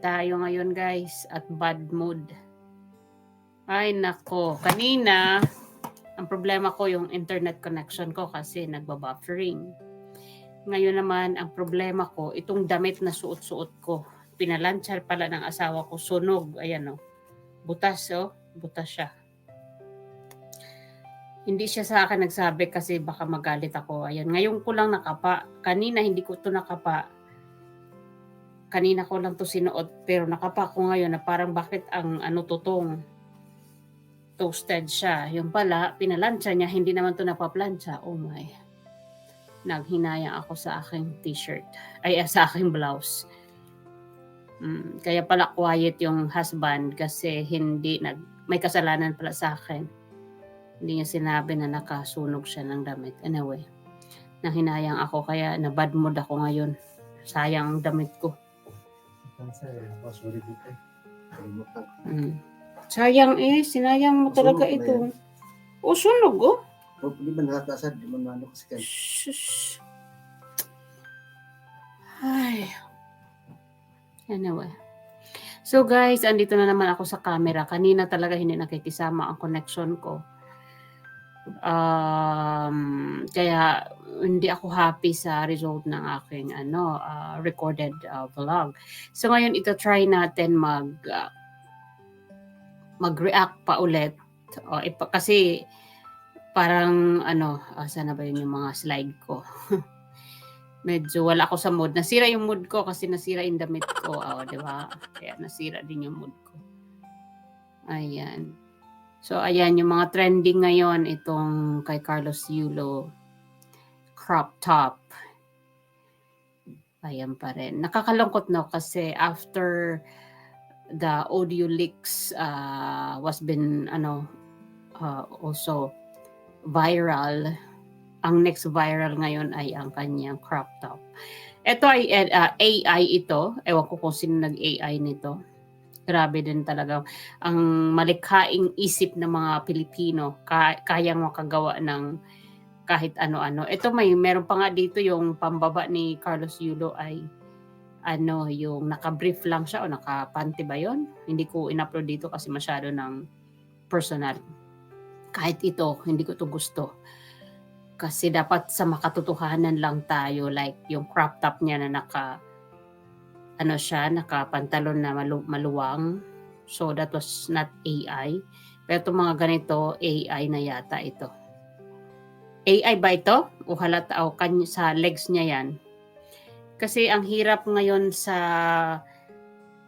tayo ngayon guys at bad mood. Ay nako, kanina ang problema ko yung internet connection ko kasi nagbabuffering. Ngayon naman ang problema ko itong damit na suot-suot ko. Pinalansar pala ng asawa ko sunog. Ayan oh. Butas oh, butas siya. Hindi siya sa akin nagsabi kasi baka magalit ako. Ayan, ngayon ko lang nakapa. Kanina hindi ko to nakapa kanina ko lang to sinuot pero nakapa ko ngayon na parang bakit ang ano tutong toasted siya. Yung pala, pinalansya niya, hindi naman to napaplansya. Oh my. Naghinaya ako sa aking t-shirt. Ay, ah, sa aking blouse. Mm, kaya pala quiet yung husband kasi hindi nag may kasalanan pala sa akin. Hindi niya sinabi na nakasunog siya ng damit. Anyway, nahinayang ako kaya na bad mood ako ngayon. Sayang ang damit ko. Mm. Sayang eh, sinayang mo talaga Sunog na ito. yan. O, sunog oh. Oh, di ba nakakasad? Di mo ano kasi kan. Shush. Ay. Anyway. So guys, andito na naman ako sa camera. Kanina talaga hindi nakikisama ang connection ko. Um, kaya hindi ako happy sa result ng aking ano uh, recorded uh, vlog. So ngayon ito try natin mag uh, mag-react pa ulit. O, ipa, kasi parang ano, asa na ba yun yung mga slide ko? Medyo wala ako sa mood. Nasira yung mood ko kasi nasira yung damit ko. Oh, di ba? Kaya nasira din yung mood ko. Ayan. So, ayan, yung mga trending ngayon, itong kay Carlos Yulo, crop top. Ayan pa rin. Nakakalungkot no kasi after the audio leaks uh, was been ano uh, also viral ang next viral ngayon ay ang kanyang crop top. Ito ay uh, AI ito. Ewan ko kung sino nag-AI nito. Grabe din talaga. Ang malikhaing isip ng mga Pilipino, ka- kayang makagawa ng kahit ano-ano. Ito may, meron pa nga dito yung pambaba ni Carlos Yulo ay ano, yung naka-brief lang siya o naka-panty ba yun? Hindi ko in-upload dito kasi masyado ng personal. Kahit ito, hindi ko to gusto kasi dapat sa makatotohanan lang tayo like yung crop top niya na naka ano siya nakapantalon na malu- maluwang. So that was not AI pero itong mga ganito AI na yata ito. AI ba ito? O halata o kanya, sa legs niya yan? Kasi ang hirap ngayon sa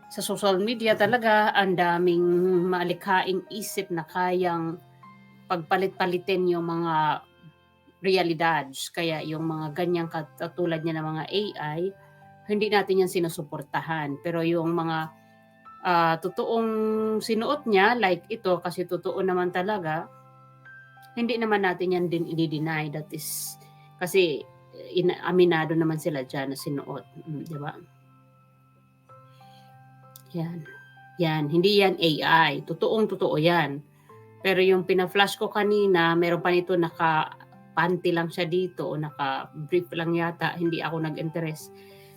sa social media talaga ang daming malikhaing isip na kayang pagpalit-palitin yung mga realidad. Kaya yung mga ganyang katulad niya ng mga AI, hindi natin yan sinusuportahan. Pero yung mga uh, totoong sinuot niya, like ito, kasi totoo naman talaga, hindi naman natin yan din i-deny. That is, kasi in, aminado naman sila dyan na sinuot. Mm, di ba? Yan. Yan. Hindi yan AI. Totoong totoo yan. Pero yung pina-flash ko kanina, meron pa nito naka panty lang siya dito o naka-brief lang yata, hindi ako nag-interest.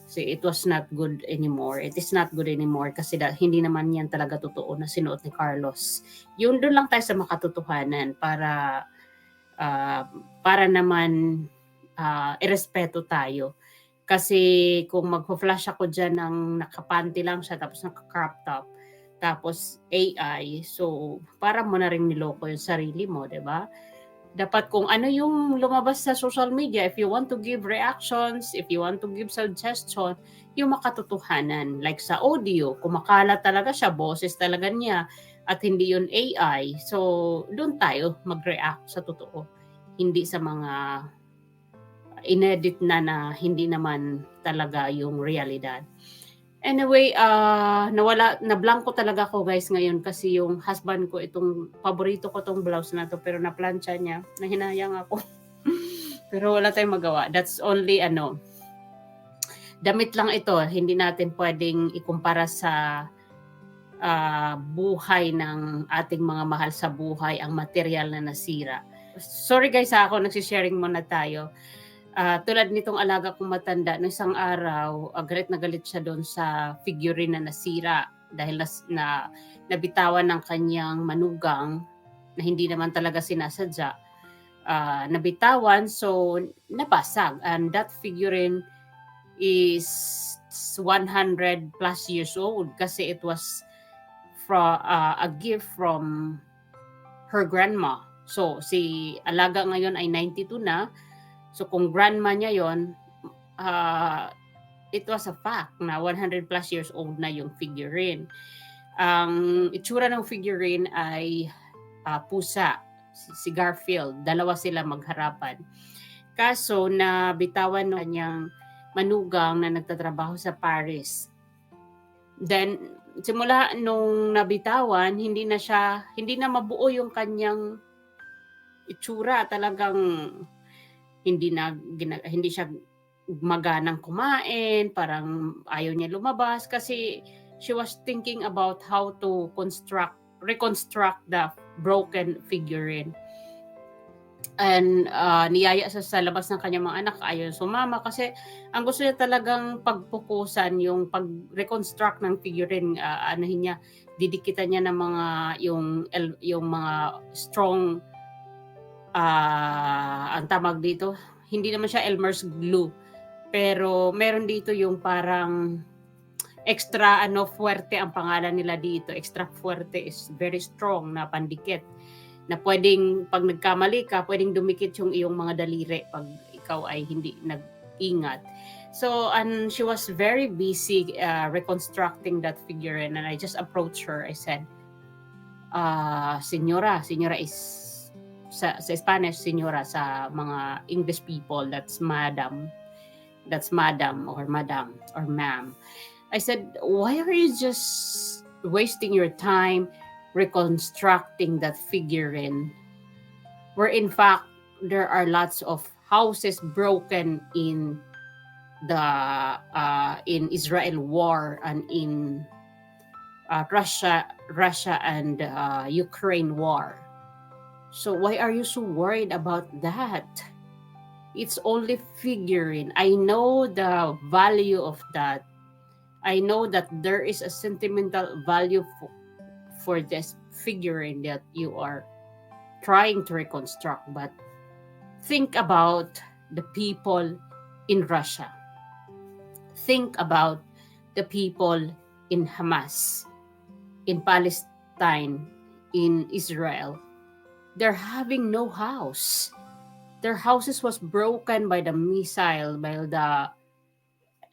So it was not good anymore. It is not good anymore kasi da, hindi naman yan talaga totoo na sinuot ni Carlos. Yun doon lang tayo sa makatotohanan para uh, para naman uh, irespeto tayo. Kasi kung magpo-flash ako dyan ng nakapanty lang siya tapos naka-crop top, tapos AI, so para mo na rin niloko yung sarili mo, di ba? Dapat kung ano yung lumabas sa social media, if you want to give reactions, if you want to give suggestion, yung makatotohanan. Like sa audio, kumakalat talaga siya, boses talaga niya, at hindi yun AI. So, doon tayo mag-react sa totoo. Hindi sa mga inedit na na hindi naman talaga yung realidad. Anyway, uh, nawala, nablangko talaga ako guys ngayon kasi yung husband ko, itong paborito ko tong blouse na to pero naplansya niya, nahinayang ako. pero wala tayong magawa. That's only ano, damit lang ito. Hindi natin pwedeng ikumpara sa uh, buhay ng ating mga mahal sa buhay, ang material na nasira. Sorry guys ako nagsisharing muna tayo. Ah, tulad nitong alaga kong matanda, no isang araw, ah, galit na galit siya doon sa figurine na nasira dahil nas, na nabitawan ng kanyang manugang na hindi naman talaga sinasadya. Ah, nabitawan, so nabasag. And that figurine is 100 plus years old kasi it was from a gift from her grandma. So si alaga ngayon ay 92 na. So kung grandma niya 'yon, ah, it was a fact na 100 plus years old na yung figurine. Ang itsura ng figurine ay ah, pusa, si Garfield. Dalawa sila magharapan. Kaso na bitawan ng kanyang manugang na nagtatrabaho sa Paris. Then simula nung nabitawan, hindi na siya hindi na mabuo yung kanyang itsura, talagang hindi na hindi siya maganang kumain, parang ayaw niya lumabas kasi she was thinking about how to construct reconstruct the broken figurine. And uh, niyaya sa, sa labas ng kanyang mga anak, ayaw sumama kasi ang gusto niya talagang pagpukusan yung pag-reconstruct ng figurine, uh, anahin niya, didikitan niya ng mga yung yung mga strong ah ang tawag dito, hindi naman siya Elmer's glue. Pero meron dito yung parang extra ano fuerte ang pangalan nila dito. Extra fuerte is very strong na pandikit na pwedeng pag nagkamali ka, pwedeng dumikit yung iyong mga daliri pag ikaw ay hindi nag-ingat. So, and she was very busy uh, reconstructing that figurine and I just approached her. I said, uh, Senyora, Senyora is sa, sa Spanish, Senyora, sa mga English people, that's Madam. That's Madam or Madam or Ma'am. I said, why are you just wasting your time reconstructing that figurine? Where in fact, there are lots of houses broken in the uh, in Israel war and in uh, Russia Russia and uh, Ukraine war. So why are you so worried about that? It's only figurine. I know the value of that. I know that there is a sentimental value for, for this figurine that you are trying to reconstruct, but think about the people in Russia. Think about the people in Hamas, in Palestine, in Israel. They're having no house. Their houses was broken by the missile, by the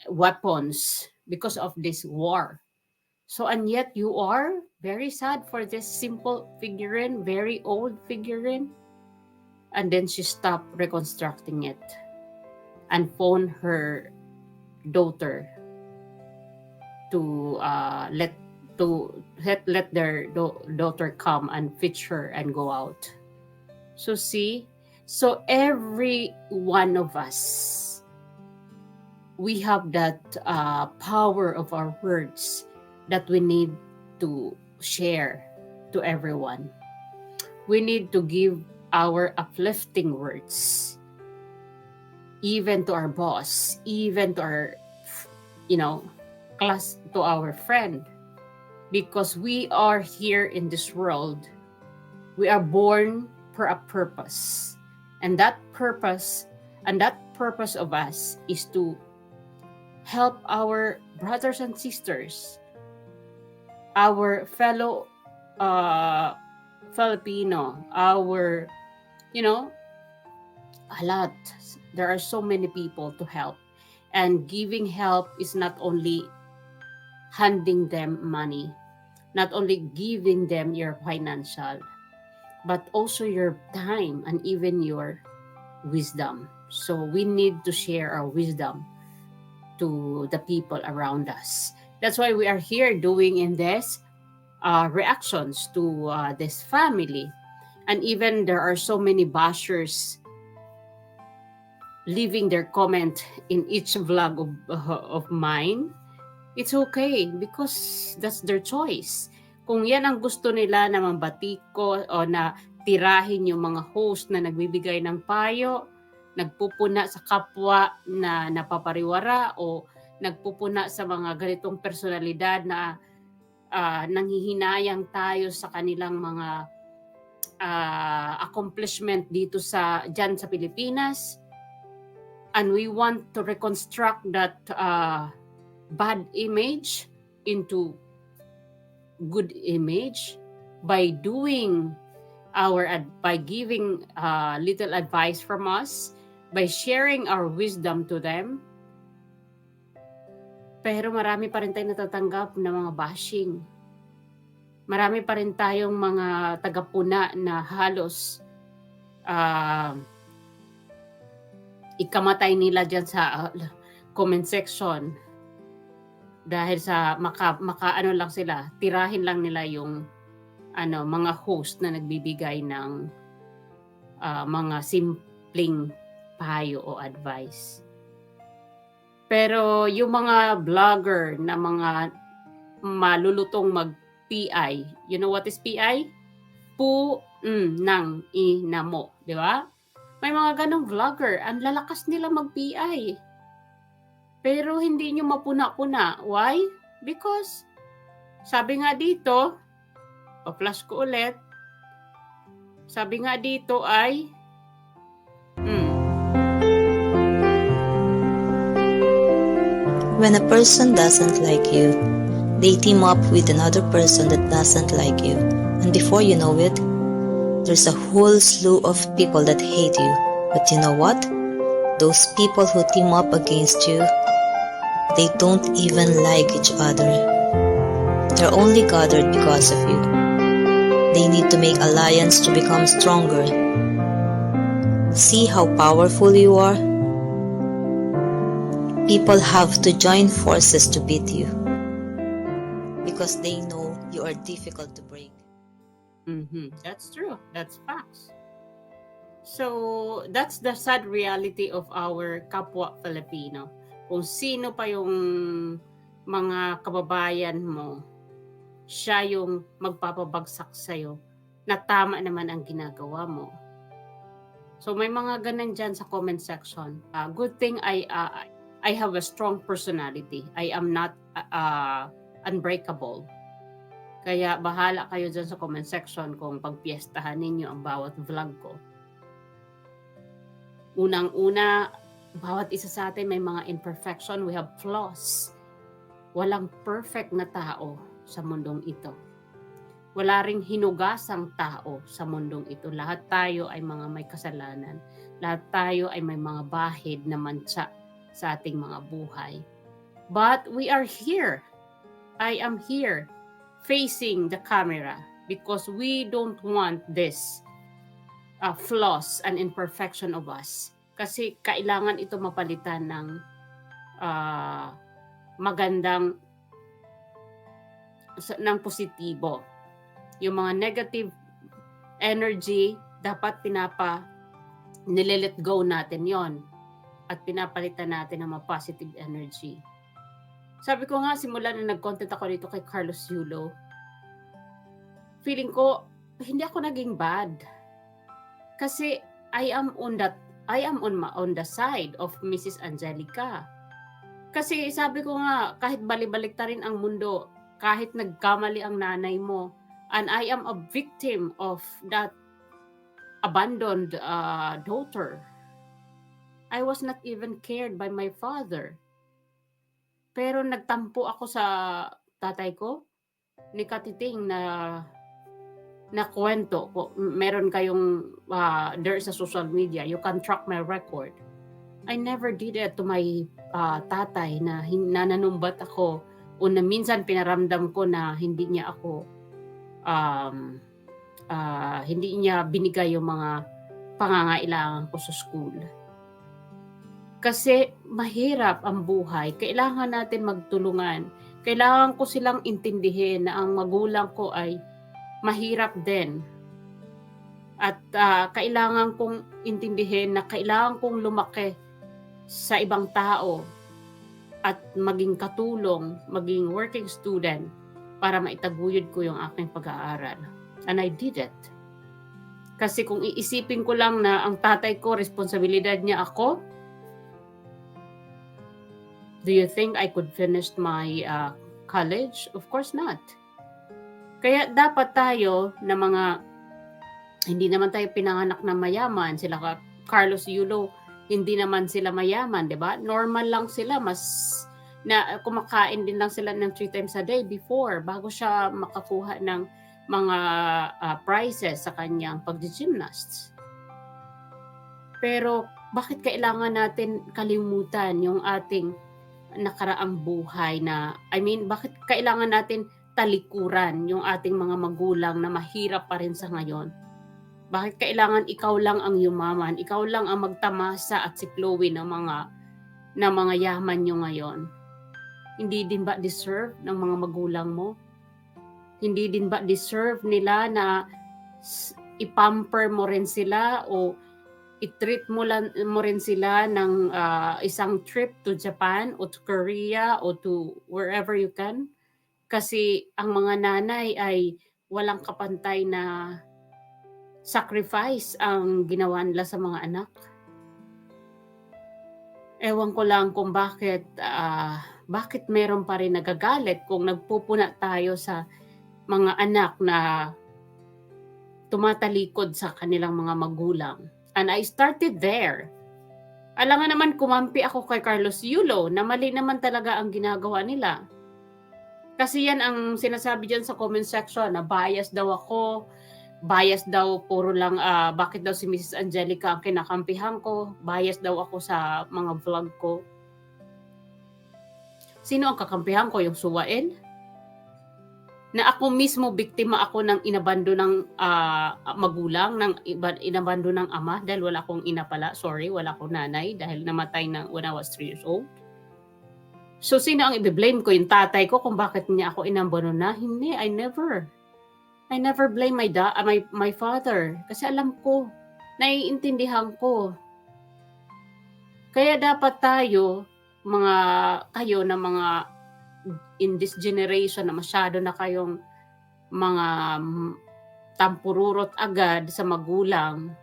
weapons because of this war. So and yet you are very sad for this simple figurine, very old figurine. And then she stopped reconstructing it and phoned her daughter to uh, let to let let their do- daughter come and fetch her and go out. So see, so every one of us, we have that uh, power of our words that we need to share to everyone. We need to give our uplifting words, even to our boss, even to our, you know, class, to our friend, because we are here in this world. We are born for a purpose, and that purpose, and that purpose of us is to help our brothers and sisters, our fellow uh, Filipino, our, you know, a lot. There are so many people to help. And giving help is not only handing them money, not only giving them your financial, but also your time and even your wisdom. So we need to share our wisdom to the people around us. That's why we are here doing in this uh, reactions to uh, this family. And even there are so many bashers leaving their comment in each vlog of, of mine. It's okay because that's their choice. Kung yan ang gusto nila na mambati ko o na tirahin yung mga host na nagbibigay ng payo, nagpupuna sa kapwa na napapariwara o nagpupuna sa mga ganitong personalidad na ah, nanghihinayang tayo sa kanilang mga ah, accomplishment dito sa dyan sa Pilipinas and we want to reconstruct that uh, bad image into good image by doing our by giving uh, little advice from us by sharing our wisdom to them. Pero marami pa rin tayong natatanggap na mga bashing. Marami pa rin tayong mga tagapuna na halos uh, ikamatay nila dyan sa uh, comment section dahil sa maka, maka ano lang sila, tirahin lang nila yung ano mga host na nagbibigay ng uh, mga simpleng payo o advice. Pero yung mga vlogger na mga malulutong mag-PI, you know what is PI? Pu mm, ng inamo, di ba? May mga ganong vlogger, ang lalakas nila mag-PI. Pero hindi nyo mapuna-puna. Why? Because, sabi nga dito, pa-flash ko ulit, sabi nga dito ay, hmm, When a person doesn't like you, they team up with another person that doesn't like you. And before you know it, there's a whole slew of people that hate you. But you know what? Those people who team up against you, they don't even like each other. They're only gathered because of you. They need to make alliance to become stronger. See how powerful you are? People have to join forces to beat you because they know you are difficult to break. mhm, that's true. That's facts. So, that's the sad reality of our kapwa Filipino. Kung sino pa yung mga kababayan mo, siya yung magpapabagsak sa'yo na tama naman ang ginagawa mo. So may mga ganun dyan sa comment section. Uh, good thing I uh, I have a strong personality. I am not uh, unbreakable. Kaya bahala kayo dyan sa comment section kung pagpiestahan ninyo ang bawat vlog ko. Unang-una, bawat isa sa atin may mga imperfection. We have flaws. Walang perfect na tao sa mundong ito. Wala ring hinugasang tao sa mundong ito. Lahat tayo ay mga may kasalanan. Lahat tayo ay may mga bahid na mansa sa ating mga buhay. But we are here. I am here facing the camera because we don't want this uh, flaws and imperfection of us. Kasi kailangan ito mapalitan ng uh, magandang ng positibo. Yung mga negative energy, dapat pinapa nililet go natin yon at pinapalitan natin ng mga positive energy. Sabi ko nga, simula na nag-content ako dito kay Carlos Yulo, feeling ko, hindi ako naging bad. Kasi I am on that I am on ma- on the side of Mrs. Angelica. Kasi sabi ko nga, kahit balibalik ta rin ang mundo, kahit nagkamali ang nanay mo, and I am a victim of that abandoned uh, daughter. I was not even cared by my father. Pero nagtampo ako sa tatay ko ni Katiting na na kwento ko meron kayong uh, there sa social media you can track my record I never did it to my uh, tatay na nananumbat ako o na minsan pinaramdam ko na hindi niya ako um, ah, hindi niya binigay yung mga pangangailangan ko sa school. Kasi mahirap ang buhay. Kailangan natin magtulungan. Kailangan ko silang intindihin na ang magulang ko ay mahirap din. At ah, kailangan kong intindihin na kailangan kong lumaki sa ibang tao at maging katulong, maging working student para maitaguyod ko yung aking pag-aaral. And I did it. Kasi kung iisipin ko lang na ang tatay ko, responsibilidad niya ako, do you think I could finish my uh, college? Of course not. Kaya dapat tayo na mga hindi naman tayo pinanganak na mayaman. Sila ka Carlos Yulo, hindi naman sila mayaman, 'di ba? Normal lang sila, mas na kumakain din lang sila ng three times a day before bago siya makakuha ng mga ah, prizes sa kanyang pag-gymnasts. Pero bakit kailangan natin kalimutan yung ating nakaraang buhay na I mean bakit kailangan natin talikuran yung ating mga magulang na mahirap pa rin sa ngayon? Bakit kailangan ikaw lang ang yumaman, ikaw lang ang magtamasa at siklowin ng mga ng mga yaman nyo ngayon? Hindi din ba deserve ng mga magulang mo? Hindi din ba deserve nila na ipamper mo rin sila o i-treat mo, lan, mo rin sila ng ah, isang trip to Japan o to Korea o to wherever you can? Kasi ang mga nanay ay walang kapantay na sacrifice ang ginawa nila sa mga anak. Ewan ko lang kung bakit ah, bakit meron pa rin nagagalit kung nagpupuna tayo sa mga anak na tumatalikod sa kanilang mga magulang. And I started there. Alam nga naman kumampi ako kay Carlos Yulo na mali naman talaga ang ginagawa nila. Kasi yan ang sinasabi dyan sa comment section na bias daw ako, bias daw puro lang ah, bakit daw si Mrs. Angelica ang kinakampihan ko, bias daw ako sa mga vlog ko. Sino ang kakampihan ko? Yung suwain? Na ako mismo biktima ako ng inabando ng ah, magulang, ng inabando ng ama dahil wala akong ina pala. Sorry, wala akong nanay dahil namatay na when I was 3 years old. So, sino ang i-blame ko? Yung tatay ko kung bakit niya ako inabando na? Hindi, I never. I never blame my da my my father kasi alam ko, naiintindihan ko. Kaya dapat tayo mga kayo na mga in this generation na masyado na kayong mga tampururot agad sa magulang.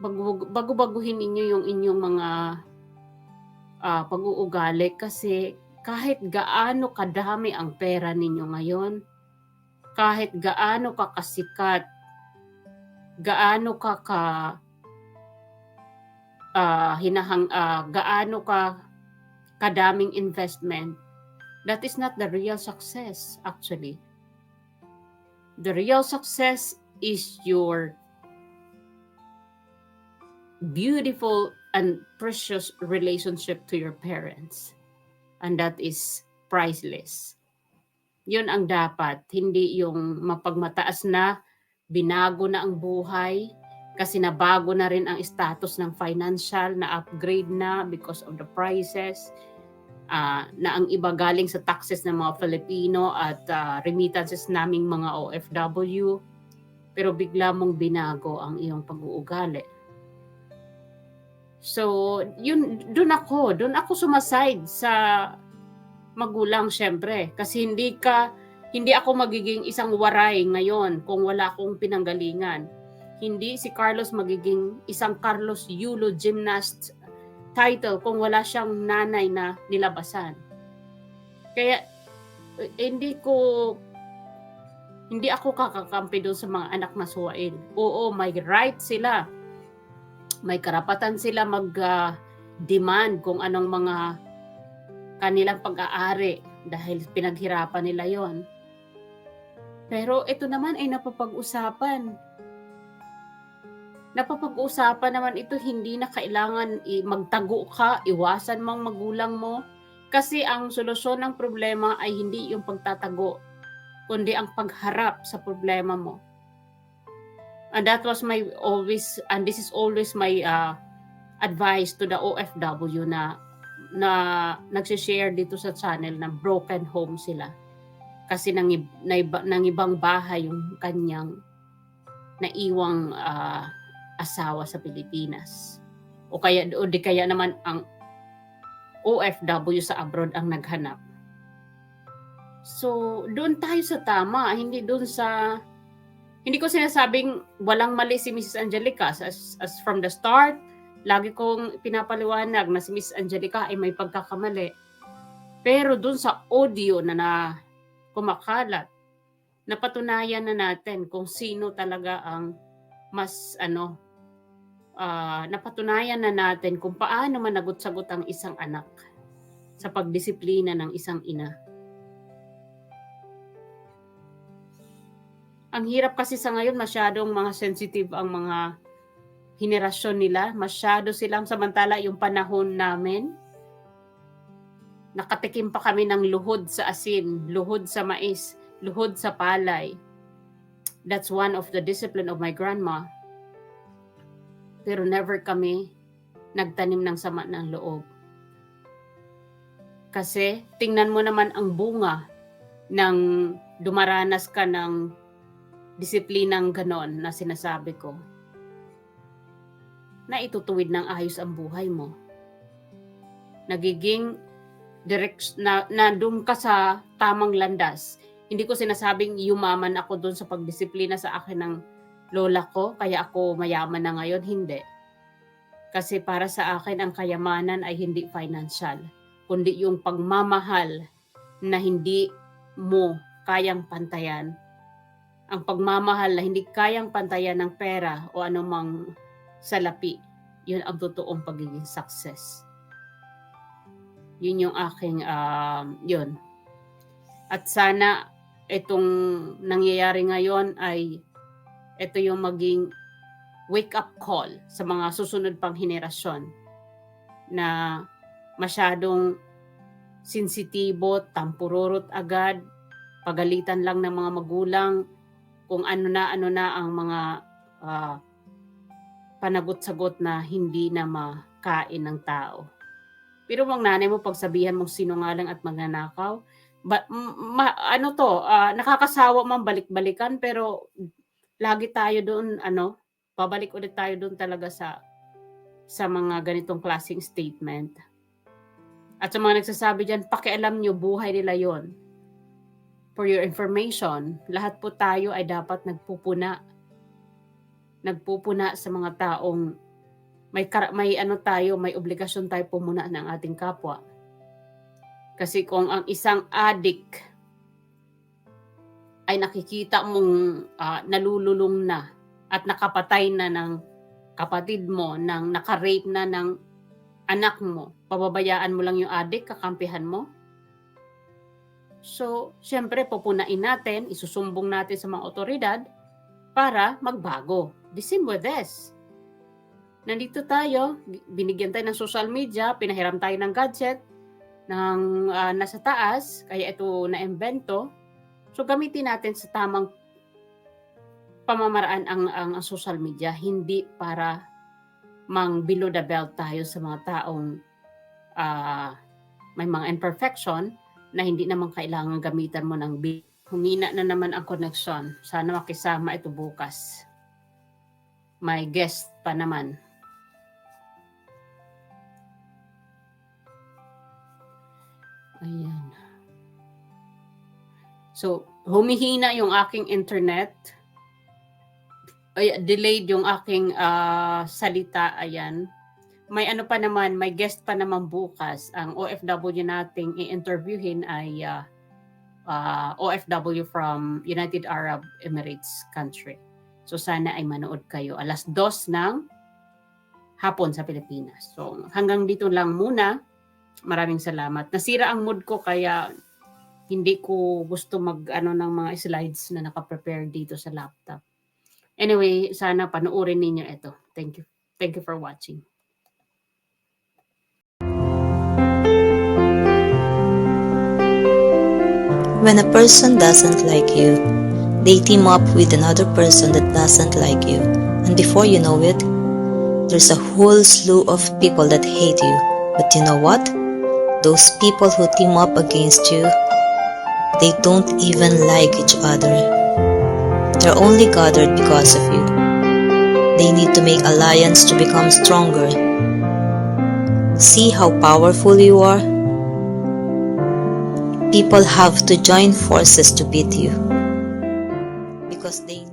Bago, bago-baguhin ninyo yung inyong mga ah, pag-uugali kasi kahit gaano kadami ang pera ninyo ngayon, kahit gaano ka kasikat, gaano ka ka ah, hinahang ah, gaano ka kadaming investment, that is not the real success actually. The real success is your beautiful and precious relationship to your parents. And that is priceless. Yun ang dapat, hindi yung mapagmataas na, binago na ang buhay, kasi nabago na rin ang status ng financial, na upgrade na because of the prices, ah, na ang iba galing sa taxes ng mga Filipino at ah, remittances naming mga OFW, pero bigla mong binago ang iyong pag-uugali. So, yun, doon ako, doon ako sumaside sa magulang syempre. Kasi hindi ka, hindi ako magiging isang waray ngayon kung wala akong pinanggalingan. Hindi si Carlos magiging isang Carlos Yulo gymnast title kung wala siyang nanay na nilabasan. Kaya eh, hindi ko hindi ako kakakampi doon sa mga anak na suwain. Oo, may right sila. May karapatan sila mag-demand kung anong mga kanilang pag-aari dahil pinaghirapan nila yon. Pero ito naman ay napapag-usapan. Napapag-usapan naman ito hindi na kailangan magtago ka, iwasan mong magulang mo. Kasi ang solusyon ng problema ay hindi yung pagtatago, kundi ang pagharap sa problema mo. And that was my always, and this is always my uh, advice to the OFW na na nagsishare dito sa channel na broken home sila. Kasi nang, nang, nang ibang bahay yung kanyang naiwang ah, asawa sa Pilipinas. O kaya o di kaya naman ang OFW sa abroad ang naghanap. So, doon tayo sa tama, hindi doon sa Hindi ko sinasabing walang mali si Mrs. Angelica. As, as from the start, lagi kong pinapaliwanag na si Mrs. Angelica ay may pagkakamali. Pero dun sa audio na na kumakalat, napatunayan na natin kung sino talaga ang mas ano, ah, napatunayan na natin kung paano managot-sagot ang isang anak sa pagdisiplina ng isang ina. Ang hirap kasi sa ngayon, masyadong mga sensitive ang mga henerasyon nila. Masyado silang samantala yung panahon namin. Nakatikim pa kami ng luhod sa asin, luhod sa mais, luhod sa palay. That's one of the discipline of my grandma. Pero never kami nagtanim ng sama ng loob. Kasi tingnan mo naman ang bunga ng dumaranas ka ng disiplinang ganon na sinasabi ko na itutuwid ng ayos ang buhay mo. Nagiging direct na, na doon ka sa tamang landas. Hindi ko sinasabing yumaman ako doon sa pagdisiplina sa akin ng lola ko, kaya ako mayaman na ngayon. Hindi. Kasi para sa akin, ang kayamanan ay hindi financial, kundi yung pagmamahal na hindi mo kayang pantayan ang pagmamahal na hindi kayang pantayan ng pera o anumang salapi, yun ang totoong pagiging success. Yun yung aking, um, yun. At sana itong nangyayari ngayon ay ito yung maging wake-up call sa mga susunod pang henerasyon na masyadong sensitibo, tampururot agad, pagalitan lang ng mga magulang, kung ano na ano na ang mga ah, panagot-sagot na hindi na makain ng tao. Pero mga nanay mo pagsabihan mong sinungaling at magnanakaw, ba, ma- ano to, ah, nakakasawa man balik-balikan pero lagi tayo doon ano, babalik ulit tayo doon talaga sa sa mga ganitong klaseng statement. At sa mga nagsasabi diyan, pakialam nyo buhay nila 'yon for your information, lahat po tayo ay dapat nagpupuna. Nagpupuna sa mga taong may may ano tayo, may obligasyon tayo pumuna ng ating kapwa. Kasi kung ang isang addict ay nakikita mong ah, nalululong na at nakapatay na ng kapatid mo, ng nakarape na ng anak mo, pababayaan mo lang yung addict, kakampihan mo, So, syempre, pupunain natin, isusumbong natin sa mga otoridad para magbago. The same with this. Nandito tayo, binigyan tayo ng social media, pinahiram tayo ng gadget, ng ah, nasa taas, kaya ito na-invento. So, gamitin natin sa tamang pamamaraan ang, ang, ang social media, hindi para mang below the belt tayo sa mga taong ah, may mga imperfection, na hindi naman kailangan gamitan mo ng bill. Humina na naman ang connection. Sana makisama ito bukas. May guest pa naman. Ayan. So, humihina yung aking internet. Ay, delayed yung aking ah, salita. Ayan may ano pa naman, may guest pa naman bukas. Ang OFW nating i-interviewin ay uh, uh, OFW from United Arab Emirates country. So sana ay manood kayo. Alas dos ng hapon sa Pilipinas. So hanggang dito lang muna. Maraming salamat. Nasira ang mood ko kaya hindi ko gusto mag ano ng mga slides na naka-prepare dito sa laptop. Anyway, sana panoorin ninyo ito. Thank you. Thank you for watching. When a person doesn't like you, they team up with another person that doesn't like you. And before you know it, there's a whole slew of people that hate you. But you know what? Those people who team up against you, they don't even like each other. They're only gathered because of you. They need to make alliance to become stronger. See how powerful you are? People have to join forces to beat you. Because they